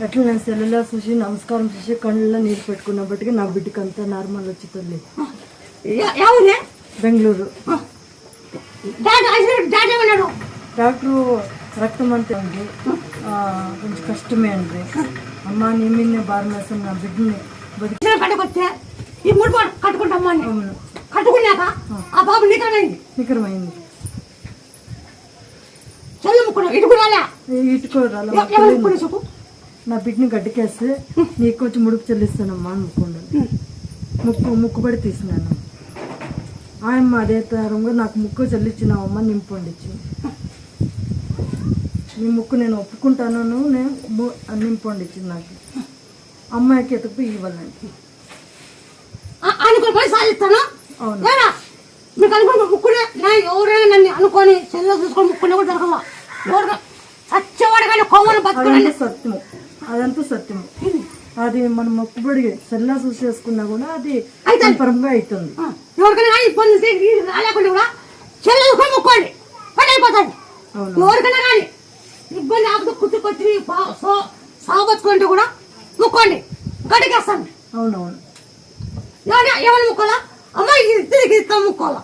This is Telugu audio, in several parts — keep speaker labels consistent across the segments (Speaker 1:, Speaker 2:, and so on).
Speaker 1: ఎట్లా నేను సెల్లులో చూసి నమస్కారం చేసి కళ్ళలో నీరు పెట్టుకున్నప్పటికీ నా బిడ్డకి అంతా నార్మల్ వచ్చి తల్లి బెంగళూరు. డాక్టరు రక్తం అంతే ఉంది. ఆ, కొంచెం కష్టమే అండి అమ్మ నీ మీద భారం వేస్తాను నా బిడ్డని బతికి
Speaker 2: ఇచ్చిన కట్టుకొస్తే ఈ మూడు కట్టుకుంటామ్మా కట్టుకున్నాక ఆ. బాబు నిద్రమైంది
Speaker 1: నికరమైంది.
Speaker 2: చెల్లి ముక్కుడు ఇటుకు రాలే
Speaker 1: ఇటుకో రాళ్ళ
Speaker 2: ఎ- ఎవరు ముక్కుడు చెప్పు?
Speaker 1: నా బిడ్డని గడ్డికేస్తే నీకు కొంచెం ముడుపు చెల్లిస్తానమ్మా అని ముక్కుండు ముక్కు ముక్కుబడి తీసినాను. ఆయమ్మ అదే తరంగా నాకు ముక్కు చెల్లించినావమ్మ నింపండి ఇచ్చింది నీ ముక్కు నేను ఒప్పుకుంటాను నేను ము- నింపండి ఇచ్చింది నాకు. అమ్మాయికి ఎతుకు ఇవ్వాలండి
Speaker 2: అనుకుని సాధిస్తాను
Speaker 1: అవును.
Speaker 2: మీకు అనుకుని ముక్కునే నా ఎవరైనా నన్ను అనుకొని చెల్లె చూసుకొని ముక్కునే కూడా జరగల ఎవరు సత్యవాడు కానీ బతుకుని
Speaker 1: సత్యము అదంతా సత్యము. అది మనం మొక్కుబడి సెల్లా చూసి చేసుకున్నా కూడా అది పరంగా అవుతుంది
Speaker 2: ఎవరికైనా కానీ ఇబ్బంది రాలేకుండా కూడా చెల్లె చూసుకొని ముక్కోండి పని అయిపోతుంది
Speaker 1: అవును.
Speaker 2: ఎవరికైనా కానీ ఇబ్బంది ఆపద కుట్టుకొచ్చి సాగొచ్చుకుంటే కూడా ముక్కోండి. గడికేస్తాను
Speaker 1: అవునవును.
Speaker 2: ఎవరైనా ఎవరు ముక్కోవాలా? అమ్మాయి ఇది తిరిగి ఇస్తాం ముక్కోవాలా?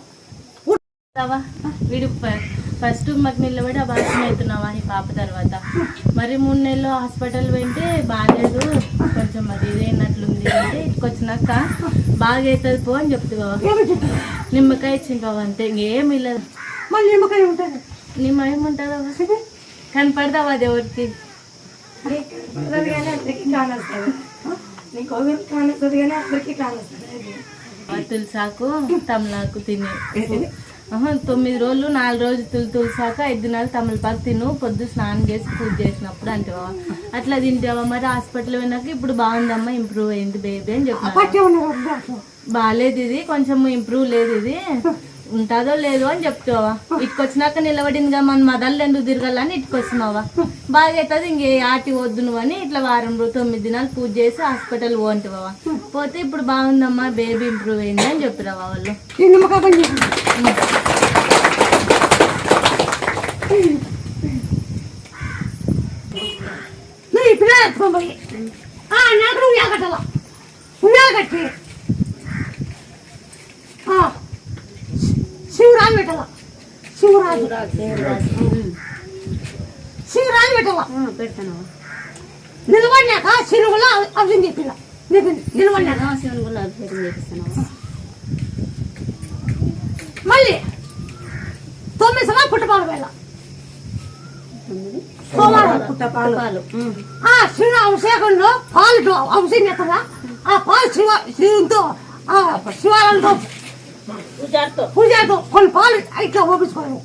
Speaker 3: రావా? వీడు ఫ- ఫస్ట్ మాకు నిలబడి ఆ భాషణ అవుతున్నావా ఈ పాప తర్వాత. మరి మూడు నెలలు హాస్పిటల్ పోయింటే బాగాలేదు కొంచెం మరి ఇదేనట్లుంది అంటే ఇక్కడికి వచ్చినాక బాగా అవుతుంది పో అని చెప్తే బావా.
Speaker 2: ఏమి చెప్తారు
Speaker 3: నిమ్మకాయ ఇచ్చింది బావ అంతే ఇంకేం లేదు
Speaker 2: మళ్ళీ నిమ్మకాయ ఉంటుంది
Speaker 3: నిమ్మ ఏముంటుందా కనపడతావా అది ఎవరికి తులసాకు తమలాకు తిని. తొమ్మిది రోజులు నాలుగు రోజులు తులు తులసాక ఐదు దినాలు తమలపాకు తిను పొద్దు స్నానం చేసి పూజ చేసినప్పుడు అంటావా. అట్లా తింటావా. మరి హాస్పిటల్ పోయినాక ఇప్పుడు బాగుందమ్మా ఇంప్రూవ్ అయింది బేబీ అని చెప్పిన బాగాలేదు ఇది కొంచెం ఇంప్రూవ్ లేదు ఇది. ఉంటుందో లేదో అని చెప్తావా. ఇటుకొచ్చినాక నిలబడిందిగా మన మదళ్ళు ఎందుకు తిరగాలని ఇటుకొచ్చినావా. బాగా అవుతుంది ఇంకే ఆటి వద్దు నువ్వు అని ఇట్లా వారం రోజు తొమ్మిది దినాలు పూజ చేసి హాస్పిటల్ పోంటివా పోతే ఇప్పుడు బాగుందమ్మా బేబీ ఇంప్రూవ్ అయింది అని చెప్పిరావా వాళ్ళు.
Speaker 2: ఈ నిమ్మకాయ పని చేసింది నువ్వు ఈ పిల్లలు ఎత్తుకొని పోయి ఆ, నాకు నువ్వు కట్టాల ఉయ్యాల కట్టి ఆ, శివరాజు పెట్టాల శివరాజు శివరాజు పెట్టాల నిలబడినాక శిలువలో అవి చెప్పిన నీకు నిలబడినాక మళ్ళీ తొమ్మిది సమయం పుట్టపాలు వేళ సోమవారం
Speaker 3: పుట్టపాలు.
Speaker 2: ఆ శివ అభిషేకంలో పాలు అభిషేకం చేస్తారా ఆ పాలు శివ శివంతో ఆ శివాలయంలో పూజతో కొన్ని పాలు ఇట్లా ఓపించుకోవాలి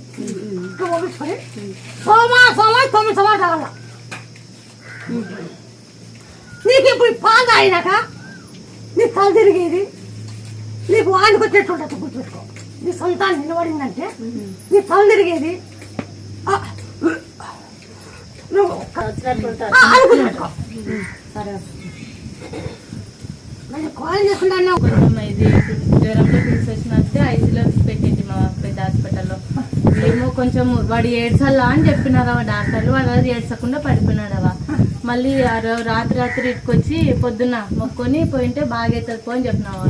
Speaker 2: ఇట్లా ఓపించుకొని సోమా సోమా తొమ్మిది సోమా తాగాల. నీకు ఇప్పుడు పాలు తాగినాక నీ తల తిరిగేది? నీకు వానికి వచ్చేట్టు ఉంటుంది గుర్తుపెట్టుకో నీ సొంతాన్ని నిలబడిందంటే నీ తల తిరిగేది? నువ్వు ఆ, మరి కాల్ చేసుకుంటా
Speaker 3: కొంచెం ఇది జ్వరంలో తీసుకొచ్చినట్టే ఐసీలో పెట్టింది మా పెద్ద హాస్పిటల్లో ఏమో కొంచెం వాడు ఏడ్చాలా అని చెప్పినారా డాక్టర్లు వాడు అది ఏడ్చకుండా పడిపోయినాడవా మళ్ళీ రాత్రి రాత్రి ఇటుకొచ్చి పొద్దున్న మొక్కొని పోయింటే బాగా అవుతుంది పో అని చెప్పినావా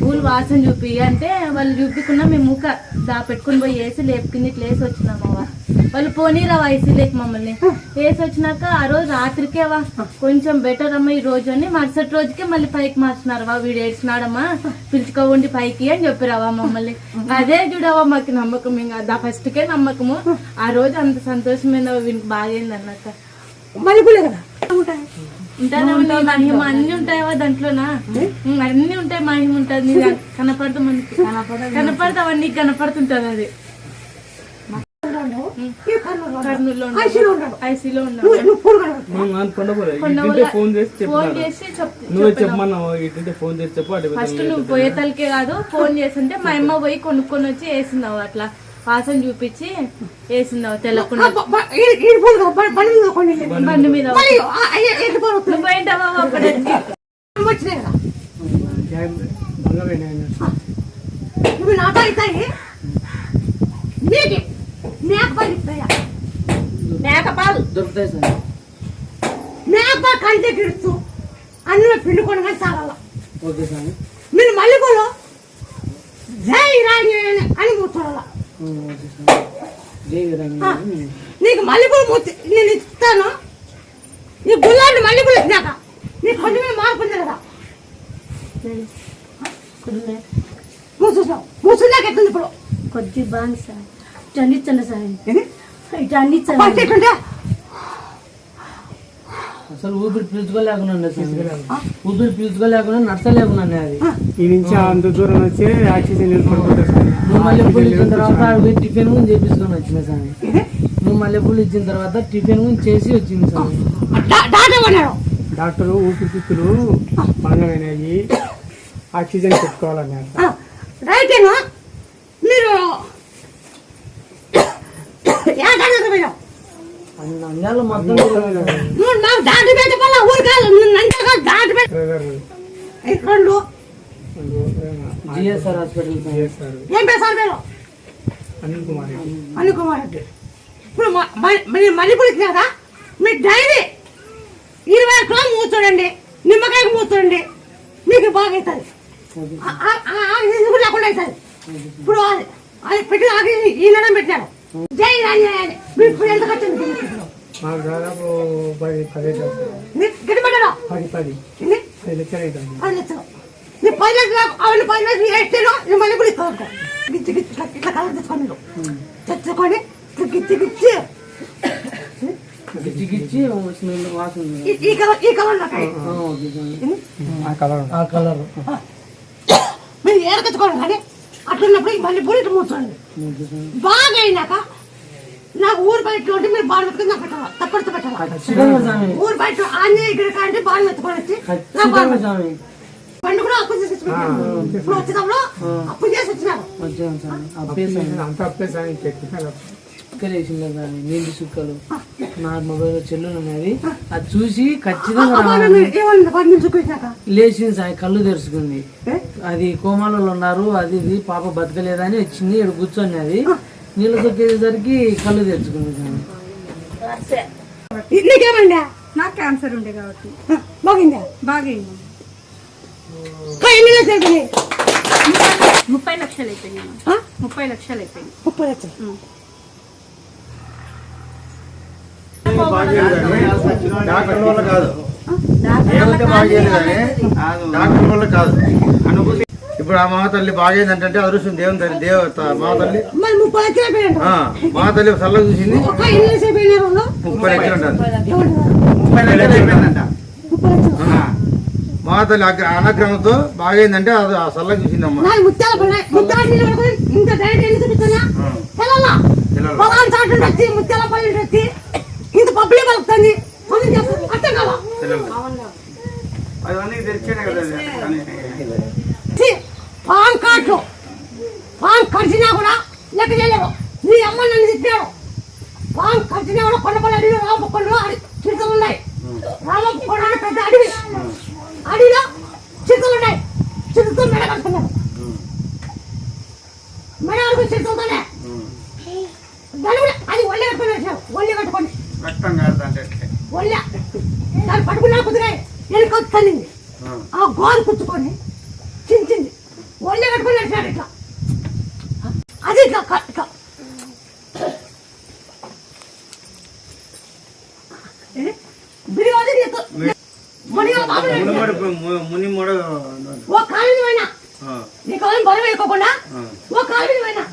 Speaker 3: పూలు వాసన చూపి అంటే వాళ్ళు చూపించుకున్నా మేము ముఖ దా పెట్టుకుని పోయి వేసి లేపు ఇట్లా వేసి వచ్చినామవ్వ వాళ్ళు పోనీరావా ఐసీలోకి మమ్మల్ని. వేసి వచ్చినాక ఆ రోజు రాత్రికేవా కొంచెం బెటర్ అమ్మ ఈ రోజు అని మరుసటి రోజుకే మళ్ళీ పైకి మార్చినారవా వీడు ఏడ్చినాడమ్మా. పిలుచుకోండి పైకి అని చెప్పిరావా మమ్మల్ని. అదే చూడవా మాకు నమ్మకం. ఇంకా దా ఫస్ట్కే నమ్మకము. ఆ రోజు అంత సంతోషమైన వీనికి బాగైంది
Speaker 2: కదా? ఉంటాయి
Speaker 3: మహిమ అన్ని ఉంటాయవా దాంట్లోనా? అన్ని ఉంటాయి. మహిమ ఉంటుంది. కనపడదు మనకి. కనపడతావా? నీకు కనపడుతుంటది అది.
Speaker 4: ఫోన్ చేసి
Speaker 3: ఫోన్
Speaker 4: చెప్పినాడు
Speaker 3: చేసి చెప్
Speaker 4: నువ్వే చెప్పమన్నావు ఇంటింటే ఫోన్ చేసి చెప్పు
Speaker 3: ఫస్ట్ నువ్వు పోయే తలకే కాదు ఫోన్ చేస్తుంటే మా అమ్మ పోయి కొనుక్కొని వచ్చి వేసిందావు అట్లా. వాసన చూపించి వేసిందావు తెల్లకుండా.
Speaker 2: బ- బండి మీద?
Speaker 3: నువ్వు
Speaker 2: నాతో అవుతాయి నీకు మేక పాలు ఇస్తాయా?
Speaker 5: మేకపాలు. దొరుకుతాయి సార్.
Speaker 2: మేక పాప కంటే గిడుస్తూ అన్నిలో పిండుకొని కానీ
Speaker 4: ఓకే స్వామి
Speaker 2: మీరు మల్లెపూలు జై రాణి అని కూర్చోవాల? నీకు మల్లెపూలు మూర్తి నేను ఇస్తాను. నీ గుల్లాంటి మల్లెపూలు ఇచ్చినాక. నీకు కొంచెమే మార్పు ఉంది కదా. మూసుకున్నాక ఎట్టుంది ఇప్పుడు?
Speaker 5: కొద్ది బాగుంది సార్. ఇటు అందించండి సార్? ఇటు అందించండి
Speaker 2: ఎట్లుంటే
Speaker 4: అసలు ఊపిరి పీల్చుకోలేకుండా ఊపిరి పీల్చుకోలేకుండా నడచలేకుండా అది.
Speaker 6: ఈ నుంచి అంత దూరం వచ్చి ఆక్సిజన్
Speaker 4: నువ్వు మళ్ళీ పూలు ఇచ్చిన తర్వాత టిఫిన్ కూడా చేపించుకొని వచ్చిన స్వామి నువ్వు మళ్ళీ పూలు ఇచ్చిన తర్వాత టిఫిన్ కూడా చేసి వచ్చింది
Speaker 2: డా- డాక్టర్
Speaker 6: డాక్టర్ ఊపిరితిత్తులు భంగమైనాయి ఆక్సిజన్ పెట్టుకోవాలన్నారు.
Speaker 2: రైటేనా మీరు ఏ డాక్టర్ పోయినావు
Speaker 4: అన్ని నంద్యాల మొత్తం తిరిగాను స్వామి.
Speaker 2: నువ్వు నాకు దాటి పెట్టి పల్ల ఊరు కాదు. నంచగా దాటి పెట్టి రెండు
Speaker 4: జిఎస్ఆర్ హాస్పిటల్.
Speaker 2: ఏం పేసారు మీరు
Speaker 6: అనిల్ కుమార్ రెడ్డి.
Speaker 2: అనుకుమార్ రెడ్డి. ఇప్పుడు మ- మ- మీరు మల్లెపూలు ఇచ్చినారా మీ డైరీ ఇరవై కిలోలు మూర్చోడండి నిమ్మకాయకు మూర్చోండి మీకు బాగా అవుతుంది ఆ- ఆ- ఆ- ఆక్సిజన్ కూడా లేకుండా అవుతుంది ఇప్పుడు అది అది పెట్టిన ఆక్సిజన్ ఈ నెల పెట్టారు జై మీకు ఇప్పుడు ఎంత ఖర్చు?
Speaker 6: మాకు దాదాపు పది పది పది. పది పది లక్షలు. అవుతుంది
Speaker 2: నీ పది లక్షలు అవన్నీ పది లక్షలు వేస్తేనో నీ మళ్ళీ కూడా ఇస్తాను గిచ్చి గిచ్చి ఇట్లా కలర్ తెచ్చుకొని ఇట్లా గిచ్చి గిచ్చి.
Speaker 4: గిచ్చి గిచ్చి.
Speaker 2: ఈ- కలర్ ఈ కలర్ నాకు?
Speaker 4: ఆ,
Speaker 6: కలర్
Speaker 4: ఆ కలర్.
Speaker 2: మీరు ఏడకెత్తుకోండి కానీ అట్లున్నప్పుడు మళ్ళీ పూరి
Speaker 4: స్వామి.
Speaker 2: బాగా అయినాక నాకు ఊరు బయట ఉంటే మీరు బాగా పెట్టుకుని నాకు పెట్టాలి తప్పడితో పెట్టాలి ఊరు బయట ఆంజనేయ ఇక్కడ కంటే బాగా మెత్తుకొని వచ్చి బాగా
Speaker 4: స్వామి.
Speaker 2: పండు కూడా అప్పు చేసి. ఇప్పుడు వచ్చేటప్పుడు అప్పు చేసి వచ్చినాను
Speaker 4: వచ్చాను స్వామి. అప్పే స్వామి
Speaker 6: అంత అప్పే సాయం చెప్పిన
Speaker 4: సుక్కలు వేసింది స్వామి నీళ్ళు సుక్కలు నా మొబైల్ చెల్లులు ఉన్నది. అది చూసి ఖచ్చితంగా లేచింది సాయి కళ్ళు తెరుచుకుంది.
Speaker 2: ఏ?
Speaker 4: అది కోమాలలో ఉన్నారు అది ఇది పాప బతకలేదని వచ్చింది ఇక్కడ కూర్చొని అది నీళ్ళు తొక్కేసరికి కళ్ళు తెరుచుకుంది. స్వామి
Speaker 2: నీకేమండి
Speaker 5: నాకు క్యాన్సర్ ఉండే కాబట్టి.
Speaker 2: బాగుందా?
Speaker 5: బాగైంది.
Speaker 2: ఎన్ని లక్షలు?
Speaker 5: ముప్పై లక్షలు అయిపోయింది
Speaker 2: ఆ?
Speaker 5: ముప్పై లక్షలు అయిపోయింది
Speaker 2: ముప్పై లక్షలు?
Speaker 7: డాక్టర్ వల్ల కాదు. ఏమంటే బాగేది కానీ డాక్టర్ వల్ల కాదు. అనుభూతి ఇప్పుడు ఆ మా తల్లి బాగేందంటే అదృష్టం దేవుని తల్లి దేవ మా తల్లి
Speaker 2: మరి ముప్పై లక్షలు అయిపోయాడు
Speaker 7: ఆ, మా తల్లి చల్ల చూసింది. ముప్పై లక్షలు ఉంటుంది
Speaker 2: ఏమంటారు?
Speaker 7: ముప్పై లక్షలు అయిపోయిందంట.
Speaker 2: ముప్పై లక్షలు.
Speaker 7: ఆ. మా తల్లి అగ్ర- అనగ్రహంతో బాగైందంటే అది ఆ చల్ల
Speaker 2: ముత్యాల నీళ్ళు పడుకొని ఇంత పబ్లిక్ అర్థం కావా?
Speaker 7: అవన్నీ తెచ్చానే కదా
Speaker 2: పాన్ కార్డు పాన్ ఖర్చినా కూడా లెక్క చేయలేవు. నీ అమ్మ నన్ను తిట్టాడు పాన్ ఖర్చినా కూడా కొండపల్లి అడవి రామకొండలో చిరుతలు ఉన్నాయి. రామకొండ పెద్ద అడవి. అడవిలో చిరుతలు ఉన్నాయి. చిరుతలు మెడ కట్టుకున్నారు మెడ కట్టుకుని చిరుతలతోనే. అది ఒళ్ళే కట్టుకొని ఒళ్ళే
Speaker 7: కాదంటే
Speaker 2: ఒళ్ళే. దాన్ని పట్టుకున్నా కుదిరే వెనుక తన్నింది ఆ గోరు కుచ్చుకొని చించింది ఒళ్ళే కట్టుకొని నడిచాడు ఇట్లా అది ఇట్లా క- ఇట్లా ఏ? బిడివాది నీతో మునిగా బాబు లేడు.
Speaker 7: ముని మూడ
Speaker 2: ఓ కాలు మీద పోయినా నీ కాలం బలం వేయకోకుండా ఓ కాలు మీద పోయినా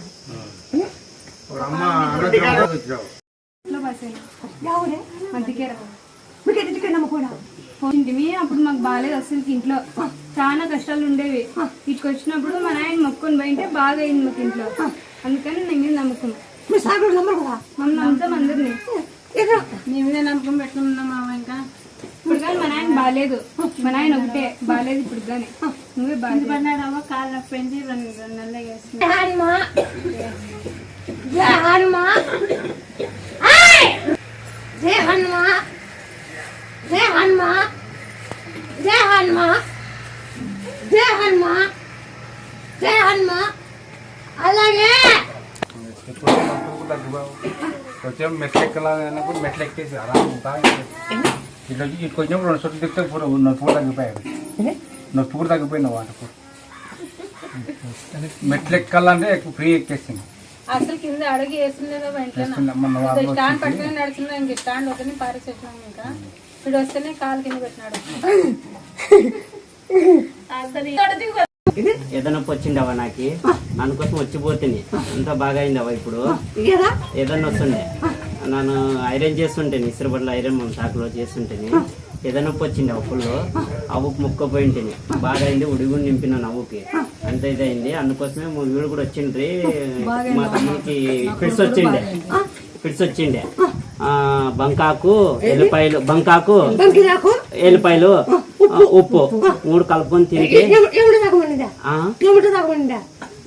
Speaker 2: ఎవరే మీకు
Speaker 5: అప్పుడు మాకు బాగాలేదు అసలు ఇంట్లో. చాలా కష్టాలు ఉండేవి. ఇటుకు వచ్చినప్పుడు మా నాయన మొక్కుని పోయింటే బాగా అయింది మాకు ఇంట్లో. అందుకని నేను మీద నమ్మకం.
Speaker 2: మీ సాగుడు నమ్మరు కదా?
Speaker 5: మమ్మల్ని నమ్ముతాం అందరినీ నీ మీద నమ్మకం పెట్టుకున్నాం మామ ఇంకా? ఇప్పుడు కానీ మా నాయన బాగాలేదు మా నాయన ఒకటే. బాగాలేదు ఇప్పుడు కానీ నువ్వే బాగా పడినాడమ్మ కాలు నొప్పి రెండు రెండు నెలలు వేస్తుంది
Speaker 2: జై హనుమా. జై హనుమా. ఆయ్! జై హనుమా. జై హనుమా. జై హనుమా. జై హనుమా. జై హనుమా. అలాగే.
Speaker 8: కొంచెం మెట్లు ఎక్కాలన్నప్పుడు మెట్లు ఎక్కేసి అలా బాగా
Speaker 9: ఇట్లా ఇక్కడికి వచ్చినప్పుడు రెండు చోట్ల తిప్పితే పూర నొప్పి కూడా తగ్గిపోయాడు నొప్పి కూడా తగ్గిపోయింది వాటికి మెట్లు ఎక్కాలంటే ఎక్కువ ఫ్రీ ఎక్కేసింది
Speaker 10: అసలు కింద అడుగు
Speaker 9: వారం
Speaker 10: స్టాండ్
Speaker 9: వచ్చింది.
Speaker 10: పట్టుకుని నడుచున్నా ఇంక స్టాండ్ వద్దని పారేసేసినాం ఇంకా ఇప్పుడు వస్తేనే కాలు కింద పెట్టినాడు
Speaker 8: ఏదైనా వచ్చిండవా నాకు అందుకోసం వచ్చిపోతుంది అంతా బాగా అయిందవా ఇప్పుడు ఏదన్నా వస్తుండే నన్ను ఐరన్ చేస్తుంటేని ఇసురుబడ్ల ఐరన్ మన సాకులో చేస్తుంటేని ఏదైనా నొప్పి వచ్చింది అప్పుల్లో అవ్వుకు ముక్కపోయింటిని బాగా అయింది ఉడిగుని నింపినాను అవ్వుకి అంత ఇదైంది అందుకోసమే వీడు కూడా వచ్చిండ్రి. మా తమ్ముడికి ఫిట్స్ వచ్చిండే. ఫిట్స్ వచ్చిండే. బంకాకు ఎల్లిపాయలు బంకాకు ఎల్లిపాయలు ఉప్పు. మూడు కలుపుకొని తింటే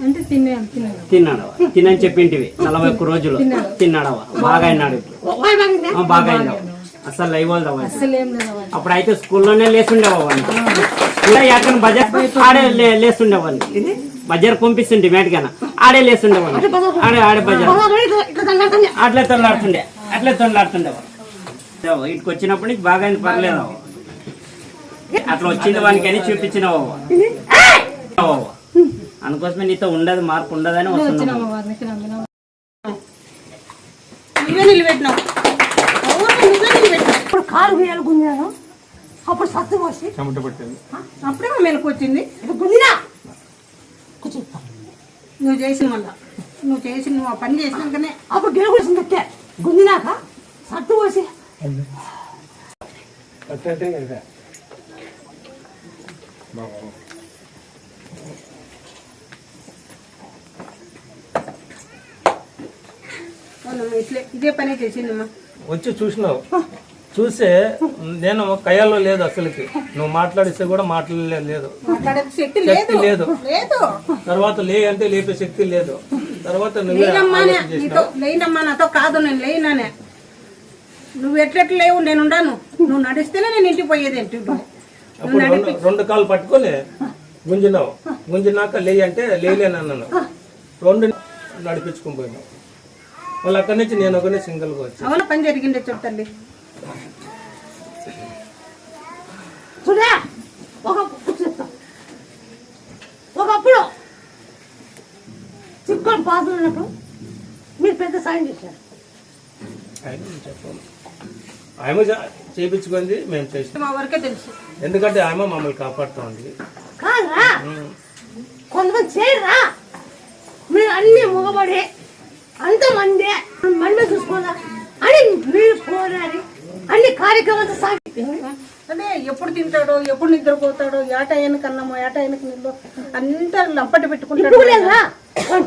Speaker 2: ఏమిటి తాగమండిదా
Speaker 8: ఆ,
Speaker 2: ఏమిటి తాగమండిదా
Speaker 10: అంటే తిన్నాను తిన్నాను
Speaker 8: తిన్నాడు తినని చెప్పింటివి. నలభై ఒక్క రోజులు. తిన్నాడవ? బాగా అయినాడు బాగా అయినావు. అసలు లైవ్ అప్పుడు అయితే స్కూల్లోనే ఎక్కడ బజార్ ఆడే లే- లేస్తుండేవాడిని బజార్ పంపిస్తుంటే మేటగాన ఆడే లేస్తుండేవాడిని ఆడే ఆడే బజార్. అట్లే తొలలాడుతుండే అట్లే తొలలాడుతుండేవాడు ఇటుకు వచ్చినప్పుడు నీకు బాగా అయింది పర్లేదు. అట్లా వచ్చింది వానికి అని చూపించినావు. అందుకోసమే నీతో ఉండదు మార్పు ఉండదని
Speaker 10: నమ్మిన
Speaker 2: నువ్వే నిలబెట్టినావు. ఇప్పుడు వేయాలి గుంజాను. అప్పుడు సత్తు పోసి.
Speaker 9: చెమట పట్టింది.
Speaker 2: అప్పుడే మా మెలకు వచ్చింది. ఇప్పుడు గుంజినా. నువ్వు చేసిన మళ్ళా. నువ్వు చేసి నువ్వు ఆ పని చేసినాకనే. అప్పుడు గెలుగుడిసింది అట్టే గుంజినాక సత్తు పోసి. అవునమ్మా, ఇట్లే ఇదే పనే చేసిందమ్మా.
Speaker 11: వచ్చి చూసినావు. చూస్తే నేను కయ్యాలో లేదు అసలుకి. నువ్వు మాట్లాడిస్తే కూడా మాట్లాడలేదు లేదు.
Speaker 2: మాట్లాడే శక్తి లేదు.
Speaker 11: తర్వాత లే అంటే లేపే శక్తి లేదు. తర్వాత నువ్వే
Speaker 2: లేనమ్మా నాతో కాదు నేను లేనానే నువ్వు ఎట్లెట్లు లేవు నేను ఉండాను. నువ్వు నడిస్తేనే నేను ఇంటికి పోయేది ఏంటి
Speaker 11: అప్పుడు రెండు కాళ్ళు పట్టుకొని గుంజినావు. గుంజినాక లేయి అంటే లేలేను అన్నాను రెండు నడిపించుకొని పోయినావు. మళ్ళీ అక్కడి నుంచి నేను ఒకనే సింగిల్గా వచ్చాను.
Speaker 2: అవునా పని జరిగిందే తల్లి. చూడా ఒకప్పుడు చిక్కుని పాదులు ఉన్నప్పుడు మీరు పెద్ద సాయం చేశారు.
Speaker 11: చెప్పాము ఆమె చేయించుకుంది మేము చేసినాం.
Speaker 2: మా వరకే తెలుసు.
Speaker 11: ఎందుకంటే ఆమె మమ్మల్ని కాపాడుతూ ఉంది
Speaker 2: కాదురా కొంతమంది చేయరా? మీరు అన్ని మొగబడి అంతమంది మంది చూసుకోదా అని మీరు పోరాడి అన్ని కార్యక్రమాలు సాగి అదే ఎప్పుడు తింటాడో ఎప్పుడు నిద్రపోతాడో ఏట ఆయనకు అన్నమో ఏట ఆయనకు నీళ్ళు అంతా లంపటి పెట్టుకుంటాడు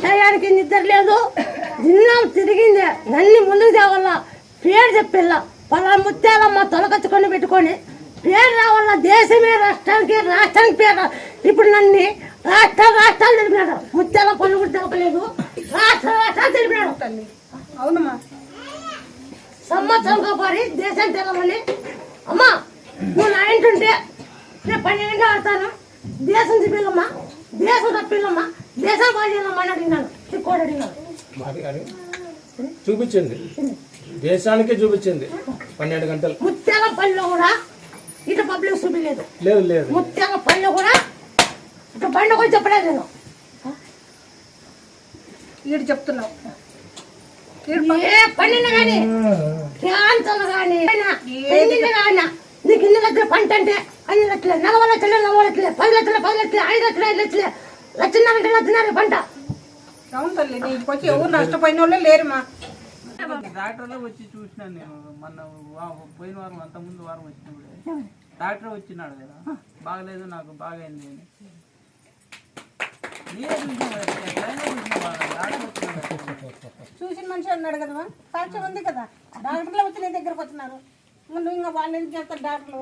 Speaker 2: టయానికి నిద్ర లేదు. తిన్నాం తిరిగింది. నన్ను ముందుకు తేవాల? పేరు చెప్పిల్ల పలా ముత్యాలమ్మ తొలకచ్చుకొని పెట్టుకొని పేరు రావాల? దేశమే రాష్ట్రానికి రాష్ట్రానికి పేరు ఇప్పుడు నన్ను రాష్ట్ర రాష్ట్రాలు తెలిపినాడు ముత్యాల పనులు కూడా తెలపలేదు రాష్ట్ర రాష్ట్రాలు తెలిపినాడు అవునమ్మా. సంవత్సరం కాపాడి దేశం తెలవని అమ్మా నువ్వు నా ఇంటుంటే నేను పన్నెండు గంటలు ఆడతాను. దేశం చూపిల్లమ్మా దేశం తప్పిల్లమ్మా దేశం బాగా చేయాలమ్మా అని అడిగినాను. చిక్కోడు అడిగినాను.
Speaker 11: చూపించింది. దేశానికే చూపించింది. పన్నెండు గంటలు.
Speaker 2: ముత్యాల పనిలో కూడా ఇటు పబ్లిక్ చూపించలేదు
Speaker 11: లేదు లేదు.
Speaker 2: ముత్యాల పనిలో కూడా ఇటు బండి కూడా చెప్పలేదు నేను. ఈడు చెప్తున్నావు. ఏ పనిని కానీ? క్యాన్సర్ కానీ? పెళ్ళిని కానీ నీకు ఇన్ని లక్షల పంట అంటే అన్ని లక్షలే నలభై లక్షలే నలభై లక్షలే పది లక్షలే పది లక్షలే ఐదు లక్షలే ఐదు లక్షలే లక్షన్నర లక్షన్నర పంట. అవును తల్లి నీకు వచ్చి ఎవరు నష్టపోయిన వాళ్ళే లేరుమా?
Speaker 12: డాక్టర్లో వచ్చి చూసినాను నేను మొన్న పోయిన వారం అంత ముందు వారం వచ్చినప్పుడు. డాక్టర్ వచ్చినాడు కదా. బాగలేదు నాకు బాగైంది అని నేనే చూసినా కదా, ఎట్లయినా చూసినా డాక్టర్ వచ్చినాడు
Speaker 2: చూసిన మనిషి అన్నాడు కదా సాక్ష్యం ఉంది కదా. డాక్టర్లు వచ్చి నీ దగ్గరకు వచ్చినారు ముందు ఇంకా వాళ్ళు ఏం చేస్తారు డాక్టర్లు?